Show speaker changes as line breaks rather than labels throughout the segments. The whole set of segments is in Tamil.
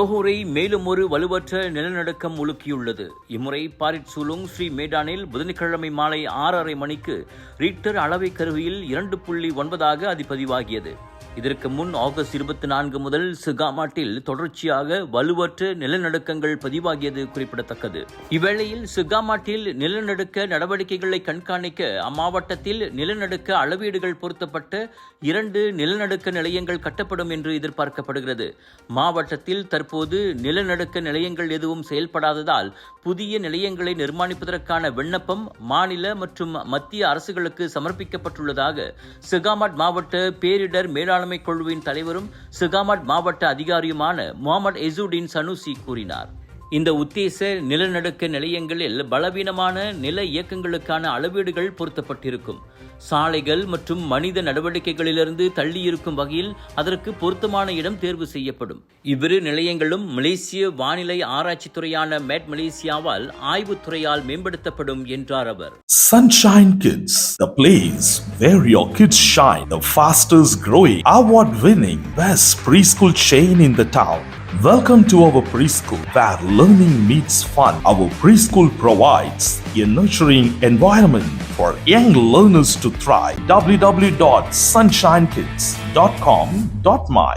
ஜோஹூரை மேலும் ஒரு வலுவற்ற நிலநடுக்கம் உலுக்கியுள்ளது. இம்முறை பாரிட் சூலுங் ஸ்ரீ மேடானில் புதன்கிழமை மாலை ஆறரை மணிக்கு ரீக்டர் அளவை கருவியில் இரண்டு புள்ளி ஒன்பதாக அது பதிவாகியது இதற்கு முன் ஆகஸ்ட் இருபத்தி நான்கு முதல் சுகாமாட்டில் தொடர்ச்சியாக வலுவற்ற நிலநடுக்கங்கள் பதிவாகியது குறிப்பிடத்தக்கது. இவ்வேளையில் சுகாமாட்டில் நிலநடுக்க நடவடிக்கைகளை கண்காணிக்க அம்மாவட்டத்தில் நிலநடுக்க அளவீடுகள் பொருத்தப்பட்ட இரண்டு நிலநடுக்க நிலையங்கள் கட்டப்படும் என்று எதிர்பார்க்கப்படுகிறது. மாவட்டத்தில் தற்போது நிலநடுக்க நிலையங்கள் எதுவும் செயல்படாததால் புதிய நிலையங்களை நிர்மாணிப்பதற்கான விண்ணப்பம் மாநில மற்றும் மத்திய அரசுகளுக்கு சமர்ப்பிக்கப்பட்டுள்ளதாக சுகாமாட் மாவட்ட பேரிடர் மேலாண்மை குழுவின் தலைவரும் சுகாமட் மாவட்ட அதிகாரியுமான முகமது எசுடீன் சனுசி கூறினார். இந்த உத்தேச நிலநடுக்க நிலையங்களில் பலவீனமான நில இயக்கங்களுக்கான அளவீடுகள் பொருத்தப்பட்டிருக்கும். சாலைகள் மற்றும் மனித நடவடிக்கைகளிலிருந்து தள்ளியிருக்கும் வகையில் அதற்கு பொருத்தமான இடம் தேர்வு செய்யப்படும். இவ்விரு நிலையங்களும் மலேசிய வானிலை ஆராய்ச்சித்துறையான மேட் மலேசியாவால் ஆய்வுத்துறையால் மேம்படுத்தப்படும் என்றார் அவர்.
Sunshine Kids, the place where your kids shine, the fastest growing, award winning, best preschool chain in the town. Welcome to our preschool where learning meets fun. Our preschool provides a nurturing environment for young learners to thrive. www.sunshinekids.com.my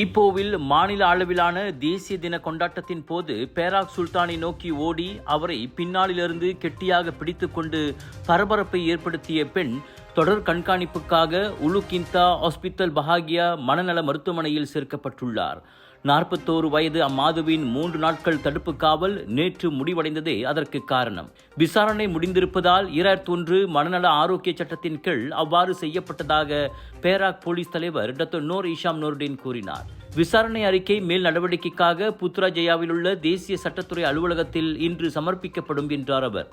ஈப்போவில் மாநில அளவிலான தேசிய தின கொண்டாட்டத்தின் போது பேராக் சுல்தானை நோக்கி ஓடி அவரை பின்னாளிலிருந்து கெட்டியாக பிடித்துக்கொண்டு பரபரப்பை ஏற்படுத்திய பெண் தொடர் கண்காணிப்புக்காக உலுகிந்தா ஹாஸ்பிட்டல் பஹாகியா மனநல மருத்துவமனையில் சேர்க்கப்பட்டுள்ளார். நாற்பத்தோரு வயது அம்மாதுவின் மூன்று நாட்கள் தடுப்பு காவல் நேற்று முடிவடைந்ததே அதற்கு காரணம். விசாரணை முடிந்திருப்பதால் இரண்டாயிரத்தி ஒன்று மனநல ஆரோக்கிய சட்டத்தின் கீழ் அவ்வாறு செய்யப்பட்டதாக பேராக் போலீஸ் தலைவர் டாக்டர் நோர் இஷாம் நோர்டின் கூறினார். விசாரணை அறிக்கை மேல் நடவடிக்கைக்காக புத்ராஜயாவில் உள்ள தேசிய சட்டத்துறை அலுவலகத்தில் இன்று சமர்ப்பிக்கப்படும் என்றார் அவர்.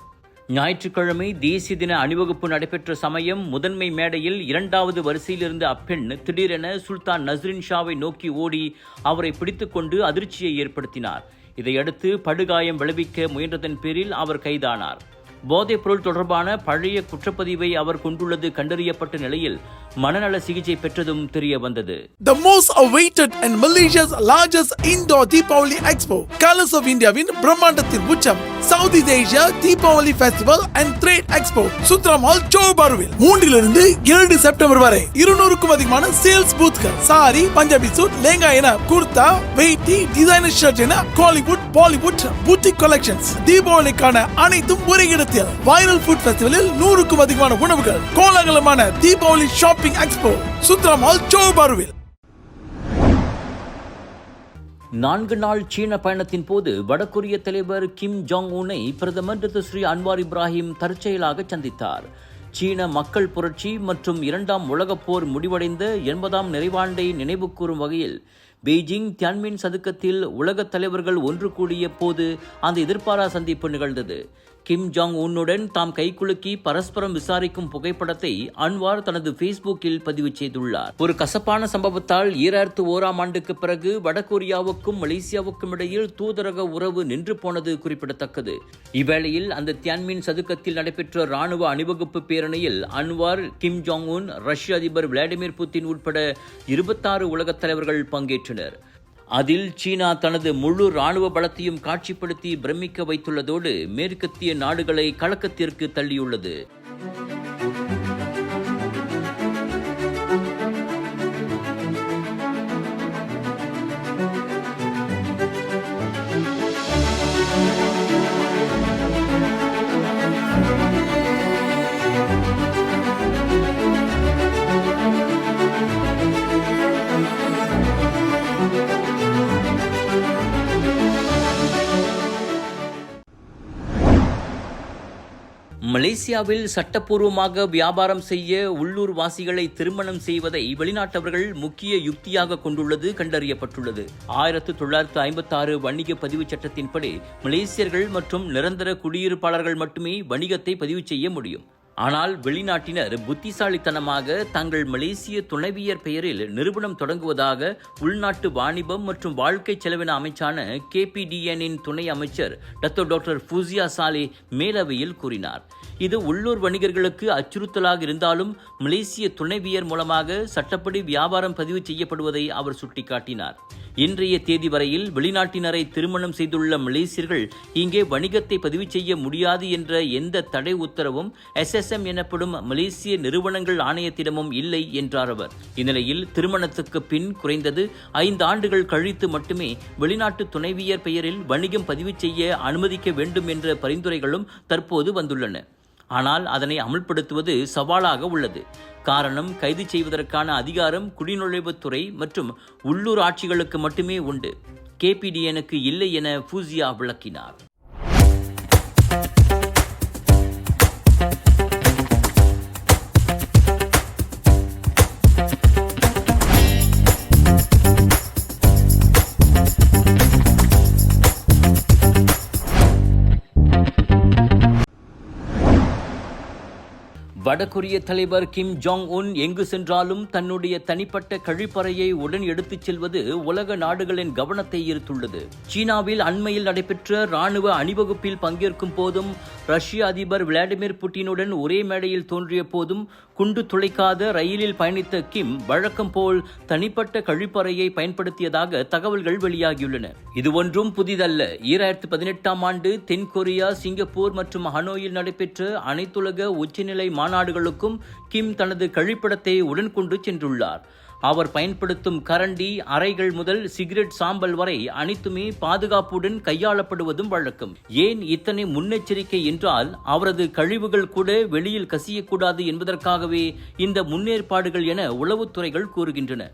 ஞாயிற்றுக்கிழமை தேசிய தின அணிவகுப்பு நடைபெற்ற சமயம் முதன்மை மேடையில் இரண்டாவது வரிசையில் இருந்த அப்பெண் திடீரென சுல்தான் நஸ்ரின் ஷாவை நோக்கி ஓடி அவரை பிடித்துக்கொண்டு அதிர்ச்சியை ஏற்படுத்தினார். இதையடுத்து படுகாயம் விளைவிக்க முயன்றதன் பேரில் அவர் கைதானார். போதைப் பொருள் தொடர்பான பழைய குற்றப்பதிவை அவர் கொண்டுள்ளது கண்டறியப்பட்ட நிலையில் மனநல சிகிச்சை பெற்றதும் தெரிய வந்தது
The most awaited and Malaysia's largest indoor Deepavali Expo, Colors of India வின் பிரம்மாண்டத்தின் உச்சம். South Asia Deepavali festival and trade expo Sutera mall ஜோபாருவில் மூன்றிலிருந்து ஏழு செப்டம்பர் வரை இருநூறுக்கும் அதிகமான சேல்ஸ் பூத்கள் சாரி பஞ்சாபி சூட் லேங்கா என குர்தா வெயிட்டி டிசைனர் ஷர்ட் என காலிவுட் பாலிவுட் பூட்டிக் கலெக்ஷன்ஸ் தீபாவளிக்கான அனைத்தும் ஒரே இடத்தில். வைரல் ஃபுட் ஃபெஸ்டிவலில் நூறுக்கும் அதிகமான உணவுகள். கோலாகலமான Deepavali shopping expo Sutera mall ஜோபாருவில்
நான்கு நாள் சீன பயணத்தின் போது வடகொரிய தலைவர் கிம் ஜாங் உனை பிரதமர் ஸ்ரீ அன்வார் இப்ராஹிம் தற்செயலாக சந்தித்தார். சீன மக்கள் புரட்சி மற்றும் இரண்டாம் உலகப் போர் முடிவடைந்த எண்பதாம் நிறைவாண்டை நினைவுகூரும் வகையில் பெய்ஜிங் தியான்மின் சதுக்கத்தில் உலகத் தலைவர்கள் ஒன்று கூடிய போது அந்த எதிர்பாரா சந்திப்பு நிகழ்ந்தது. கிம் ஜாங் உன்னுடன் தாம் கைக்குலுக்கி பரஸ்பரம் விசாரிக்கும் புகைப்படத்தை அன்வார் தனது ஃபேஸ்புக்கில் பதிவு செய்துள்ளார். ஒரு கசப்பான சம்பவத்தால் ஈராயிரத்து ஓராம் ஆண்டுக்கு பிறகு வடகொரியாவுக்கும் மலேசியாவுக்கும் இடையில் தூதரக உறவு நின்று போனது குறிப்பிடத்தக்கது. இவ்வேளையில் அந்த தியான்மின் சதுக்கத்தில் நடைபெற்ற ராணுவ அணிவகுப்பு பேரணியில் அன்வார் கிம் ஜாங் உன் ரஷ்ய அதிபர் விளாடிமிர் புத்தின் உட்பட இருபத்தாறு உலகத் தலைவர்கள் பங்கேற்றனர். அதில் சீனா தனது முழு ராணுவ பலத்தையும் காட்சிப்படுத்தி பிரமிக்க வைத்துள்ளதோடு மேற்கத்திய நாடுகளை கலக்கத்திற்கு தள்ளியுள்ளது. மலேசியாவில் சட்டப்பூர்வமாக வியாபாரம் செய்ய உள்ளூர் வாசிகளை திருமணம் செய்வதை வெளிநாட்டவர்கள் முக்கிய யுக்தியாக கொண்டுள்ளது கண்டறியப்பட்டுள்ளது. ஆயிரத்து தொள்ளாயிரத்து ஐம்பத்தி ஆறு வணிக பதிவு சட்டத்தின்படி மலேசியர்கள் மற்றும் நிரந்தர குடியிருப்பாளர்கள் மட்டுமே வணிகத்தை பதிவு செய்ய முடியும். ஆனால் வெளிநாட்டினர் புத்திசாலித்தனமாக தங்கள் மலேசிய துணைவியர் பெயரில் நிறுவனம் தொடங்குவதாக உள்நாட்டு வாணிபம் மற்றும் வாழ்க்கை செலவின அமைச்சான கேபிடிஎனின் துணை அமைச்சர் டத்தோ டாக்டர் ஃபூசியா சாலே மேலவையில் கூறினார். இது உள்ளூர் வணிகர்களுக்கு அச்சுறுத்தலாக இருந்தாலும் மலேசிய துணைவியர் மூலமாக சட்டப்படி வியாபாரம் பதிவு செய்யப்படுவதை அவர் சுட்டிக்காட்டினார். இன்றைய தேதி வரையில் வெளிநாட்டினரை திருமணம் செய்துள்ள மலேசியர்கள் இங்கே வணிகத்தை பதிவு செய்ய முடியாது என்ற எந்த தடை உத்தரவும் எஸ்எஸ்எம் எனப்படும் மலேசிய நிறுவனங்கள் ஆணையத்திடமும் இல்லை என்றார் அவர். இந்நிலையில் திருமணத்துக்கு பின் குறைந்தது ஐந்து ஆண்டுகள் கழித்து மட்டுமே வெளிநாட்டு துணைவியர் பெயரில் வணிகம் பதிவு செய்ய அனுமதிக்க வேண்டும் என்ற பரிந்துரைகளும் தற்போது வந்துள்ளன. ஆனால் அதனை அமல்படுத்துவது சவாலாக உள்ளது. காரணம் கைது செய்வதற்கான அதிகாரம் குடிநுழைவுத்துறை மற்றும் உள்ளூர் ஆட்சிகளுக்கு மட்டுமே உண்டு. கேபிடிஎனுக்கு இல்லை என ஃபூசியா விளக்கினார். வடகொரிய தலைவர் கிம் ஜாங் உன் எங்கு சென்றாலும் தன்னுடைய தனிப்பட்ட கழிப்பறையை உடன் எடுத்துச் செல்வது உலக நாடுகளின் கவனத்தை ஈர்த்துள்ளது. சீனாவில் அண்மையில் நடைபெற்ற ராணுவ அணிவகுப்பில் பங்கேற்கும் போதும் ரஷ்ய அதிபர் விளாடிமிர் புட்டினுடன் ஒரே மேடையில் தோன்றிய போதும் குண்டு துளைக்காத ரயிலில் பயணித்த கிம் வழக்கம் போல் தனிப்பட்ட கழிப்பறையை பயன்படுத்தியதாக தகவல்கள் வெளியாகியுள்ளன. இது ஒன்றும் புதிதல்ல. ஈராயிரத்து பதினெட்டாம் ஆண்டு தென்கொரியா சிங்கப்பூர் மற்றும் ஹனோயில் நடைபெற்ற அனைத்துலக உச்சநிலை மாநாடுகளுக்கும் கிம் தனது கழிப்பிடத்தை உடன் கொண்டு சென்றுள்ளார். அவர் பயன்படுத்தும் கரண்டி அறைகள் முதல் சிகரெட் சாம்பல் வரை அனைத்துமே பாதுகாப்புடன் கையாளப்படுவதும் வழக்கம். ஏன் இத்தனை முன்னெச்சரிக்கை என்றால் அவரது கழிவுகள் கூட வெளியில் கசியக்கூடாது என்பதற்காகவே இந்த முன்னேற்பாடுகள் என உளவுத்துறைகள் கூறுகின்றன.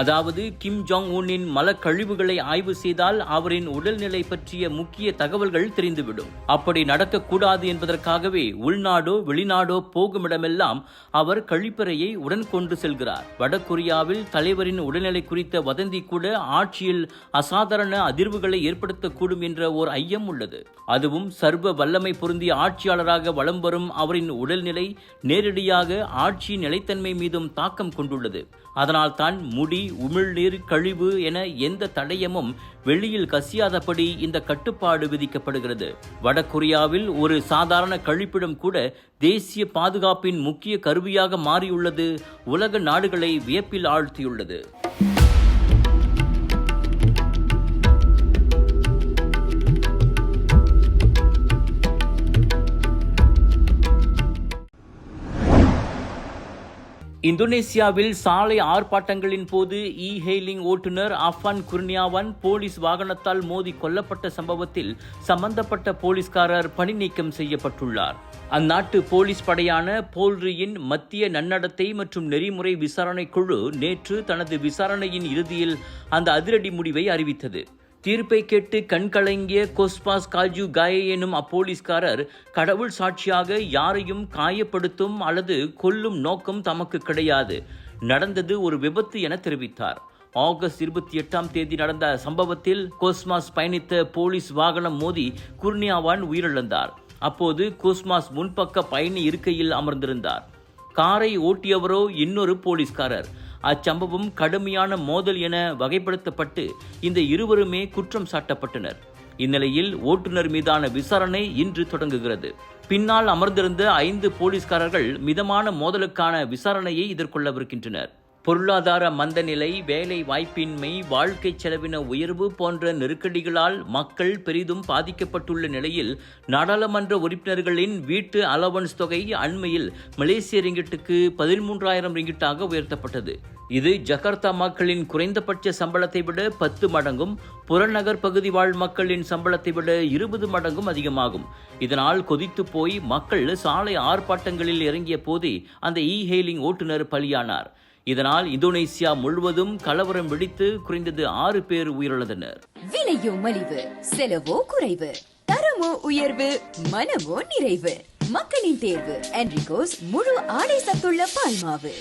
அதாவது கிம் ஜாங் உனின் மலக்கழிவுகளை ஆய்வு செய்தால் அவரின் உடல்நிலை பற்றிய முக்கிய தகவல்கள் தெரிந்துவிடும். அப்படி நடக்கக்கூடாது என்பதற்காகவே உள்நாடோ வெளிநாடோ போகுமிடமெல்லாம் அவர் கழிப்பறையை உடன் கொண்டு செல்கிறார். வடகொரியாவில் தலைவரின் உடல்நிலை குறித்த வதந்தி கூட ஆட்சியில் அசாதாரண அதிர்வுகளை ஏற்படுத்தக்கூடும் என்ற ஓர் ஐயம் உள்ளது. அதுவும் சர்வ வல்லமை பொருந்திய ஆட்சியாளராக வலம் வரும் அவரின் உடல்நிலை நேரடியாக ஆட்சியின் நிலைத்தன்மை மீதும் தாக்கம் கொண்டுள்ளது. அதனால் தான் முடி உமிழ்நீர் கழிவு என எந்த தடயமும் வெளியில் கசியாதபடி இந்த கட்டுப்பாடு விதிக்கப்படுகிறது. வடகொரியாவில் ஒரு சாதாரண கழிப்பிடம் கூட தேசிய பாதுகாப்பின் முக்கிய கருவியாக மாறியுள்ளது. உலக நாடுகளை வியப்பில் ஆழ்த்தியுள்ளது. இந்தோனேசியாவில் சாலை ஆர்ப்பாட்டங்களின் போது இ ஹெய்லிங் ஓட்டுநர் அஃபான் குர்னியாவான் போலீஸ் வாகனத்தால் மோதி கொல்லப்பட்ட சம்பவத்தில் சம்பந்தப்பட்ட போலீஸ்காரர் பணி நீக்கம் செய்யப்பட்டுள்ளார். அந்நாட்டு போலீஸ் படையான போல்ரியின் மத்திய நன்னடத்தை மற்றும் நெறிமுறை விசாரணை குழு நேற்று தனது விசாரணையின் இறுதியில் அந்த அதிரடி முடிவை அறிவித்தது. தீர்ப்பை கேட்டு கண்கலங்கிய கோஸ்பாஸ் காஜு காயே எனும் அப்போலீஸ்காரர் கடவுள் சாட்சியாக யாரையும் காயப்படுத்தும் அல்லது கொல்லும் நோக்கம் தமக்கு கிடையாது. நடந்தது ஒரு விபத்து என தெரிவித்தார். ஆகஸ்ட் இருபத்தி எட்டாம் தேதி நடந்த சம்பவத்தில் கோஸ்மாஸ் பயணித்த போலீஸ் வாகனம் மோதி குர்னியாவான் உயிரிழந்தார். அப்போது கோஸ்மாஸ் முன்பக்க பயணி இருக்கையில் அமர்ந்திருந்தார். காரை ஓட்டியவரோ இன்னொரு போலீஸ்காரர். அச்சம்பவம் கடுமையான மோதல் என வகைப்படுத்தப்பட்டு இந்த இருவருமே குற்றம் சாட்டப்பட்டனர். இந்நிலையில் ஓட்டுநர் மீதான விசாரணை இன்று தொடங்குகிறது. பின்னால் அமர்ந்திருந்த ஐந்து போலீஸ்காரர்கள் மிதமான மோதலுக்கான விசாரணையை எதிர்கொள்ளவிருக்கின்றனர் பொருளாதார மந்தநிலை வேலை வாய்ப்பின்மை வாழ்க்கை செலவின உயர்வு போன்ற நெருக்கடிகளால் மக்கள் பெரிதும் பாதிக்கப்பட்டுள்ள நிலையில் நாடாளுமன்ற உறுப்பினர்களின் வீட்டு அலவன்ஸ் தொகை அண்மையில் மலேசிய ரிங்கிட்டுக்கு பதிமூன்றாயிரம் ரிங்கிட்டாக உயர்த்தப்பட்டது. இது ஜகர்த்தா மக்களின் குறைந்தபட்ச சம்பளத்தை விட பத்து மடங்கும் புறநகர் பகுதி வாழ் மக்களின் சம்பளத்தை விட இருபது மடங்கும் அதிகமாகும். இதனால் கொதித்து போய் மக்கள் சாலை ஆர்ப்பாட்டங்களில் இறங்கிய போதே அந்த இ ஹெயிலிங் ஓட்டுநர் பலியானார். இதனால் இந்தோனேசியா முழுவதும் கலவரம் வெடித்து குறைந்தது ஆறு பேர் உயிரிழந்தனர்.
விலையோ மலிவு செலவோ குறைவு தரமோ உயர்வு மனமோ நிறைவு. மக்களின் தேர்வு என்ரிகோஸ் முழு ஆடை சத்துள்ள பால்மாவு.